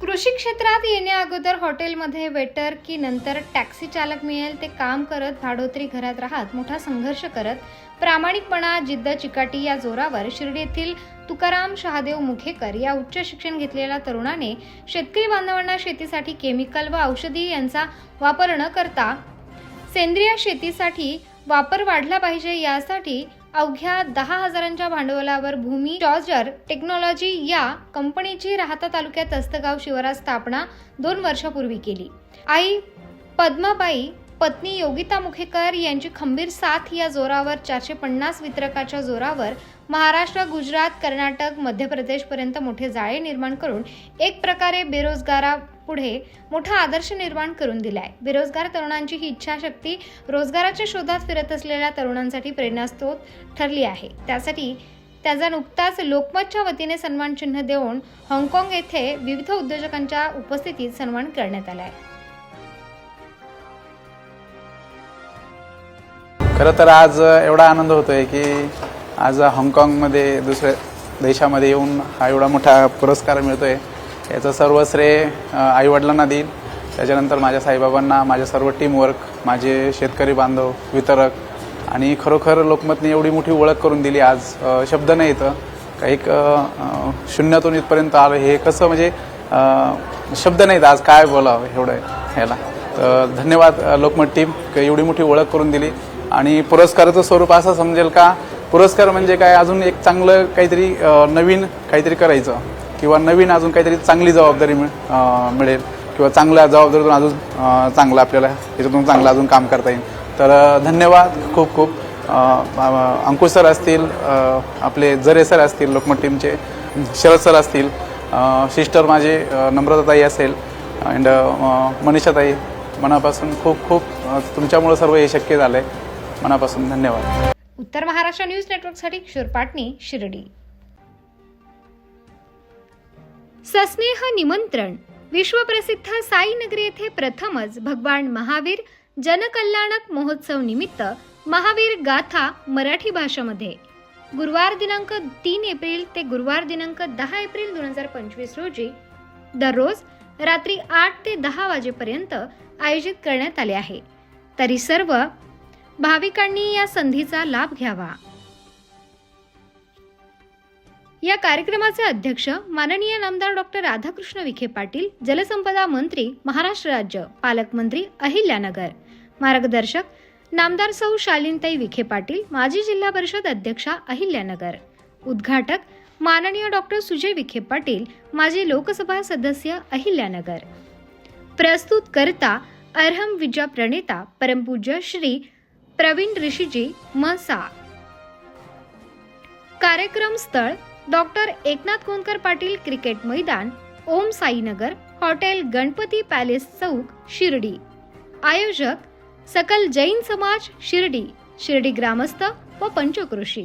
कृषी क्षेत्रात येण्याअगोदर हॉटेलमध्ये वेटर की नंतर टॅक्सी चालक मिळेल ते काम करत भाडोत्री घरात राहत मोठा संघर्ष करत प्रामाणिकपणा जिद्द चिकाटी या जोरावर शिर्डी येथील तुकाराम शहादेव मुखेकर या उच्च शिक्षण घेतलेल्या तरुणाने शेतकरी बांधवांना शेतीसाठी केमिकल व औषधी यांचा वापर न करता सेंद्रिय शेतीसाठी वापर वाढला पाहिजे यासाठी अवघ्या दहा हजारांच्या भांडवलावर भूमी जॉर्जर टेक्नॉलॉजी या कंपनीची राहता तालुक्यात अस्तगाव शिवारात स्थापना दोन वर्षापूर्वी केली. आई पद्माबाई पत्नी योगिता मुखेकर यांची खंबीर साथ या जोरावर चारशे पन्नास वितरकाच्या जोरावर महाराष्ट्र गुजरात कर्नाटक मध्य प्रदेशपर्यंत मोठे जाळे निर्माण करून एक प्रकारे बेरोजगारापुढे मोठा आदर्श निर्माण करून दिलाय. बेरोजगार तरुणांची ही इच्छाशक्ती रोजगाराच्या शोधात फिरत असलेल्या तरुणांसाठी प्रेरणास्त्रोत ठरली आहे. त्यासाठी त्याचा नुकताच लोकमतच्या वतीने सन्मान चिन्ह देऊन हाँगकाँग येथे विविध उद्योजकांच्या उपस्थितीत सन्मान करण्यात आला आहे खरं तर आज एवढा आनंद होतोय की आज हाँगकाँगमध्ये दुसऱ्या देशामध्ये येऊन हा एवढा मोठा पुरस्कार मिळतोय. याचं सर्व श्रेय आईवडिलांना देईल. त्याच्यानंतर माझ्या साईबाबांना माझ्या सर्व टीमवर्क माझे शेतकरी बांधव वितरक आणि खरोखर लोकमतने एवढी मोठी ओळख करून दिली आज. शब्द नाही इथं. का एक शून्यातून इथपर्यंत आलं. हे कसं म्हणजे शब्द नाहीत आज काय बोलावं एवढं ह्याला. तर धन्यवाद लोकमत टीम एवढी मोठी ओळख करून दिली. आणि पुरस्काराचं स्वरूप असं समजेल का? पुरस्कार म्हणजे काय? अजून एक चांगलं काहीतरी नवीन काहीतरी करायचं. किंवा नवीन अजून काहीतरी चांगली जबाबदारी मिळ मिळेल. किंवा चांगल्या जबाबदारीतून अजून चांगलं आपल्याला याच्यातून चांगलं अजून काम करता येईल. तर धन्यवाद खूप खूप. अंकुश सर असतील आपले जरे सर असतील लोकमत टीमचे शरद सर असतील सिस्टर माझे नम्रताताई असेल अँड मनीषाताई मनापासून खूप खूप तुमच्यामुळं सर्व हे शक्य झालं आहे मनापासून धन्यवाद. उत्तर महाराष्ट्र न्यूज नेटवर्कसाठी किशोर पाटणी शिर्डी. सस्नेह निमंत्रण. विश्वप्रसिद्ध साईनगरी येथे प्रथमच भगवान महावीर जनकल्याणक महोत्सव निमित्त महावीर गाथा मराठी भाषेमध्ये. गुरुवार दिनांक तीन एप्रिल ते गुरुवार दिनांक दहा एप्रिल दोन हजार पंचवीस रोजी दररोज रात्री आठ ते दहा वाजेपर्यंत आयोजित करण्यात आले आहे. तरी सर्व भाविकांनी या संधीचा लाभ घ्यावा. या कार्यक्रमाचे अध्यक्ष माननीय नामदार डॉक्टर राधाकृष्ण विखे पाटील जलसंपदा मंत्री महाराष्ट्र राज्य पालकमंत्री अहिल्यानगर मार्गदर्शक नामदार सौ शालिनताई विखे पाटील माजी जिल्हा परिषद अध्यक्षा अहिल्यानगर उद्घाटक माननीय डॉक्टर सुजय विखे पाटील माजी लोकसभा सदस्य अहिल्यानगर. प्रस्तुत करता अर्हम विजा प्रणेता परमपूज्य श्री प्रवीण ऋषीजी मसा कार्यक्रम स्थळ डॉक्टर एकनाथ कोणकर पाटील क्रिकेट मैदान ओम साईनगर हॉटेल गणपती पॅलेस चौक शिर्डी. आयोजक सकल जैन समाज शिर्डी. शिर्डी ग्रामस्थ व पंचकृषी.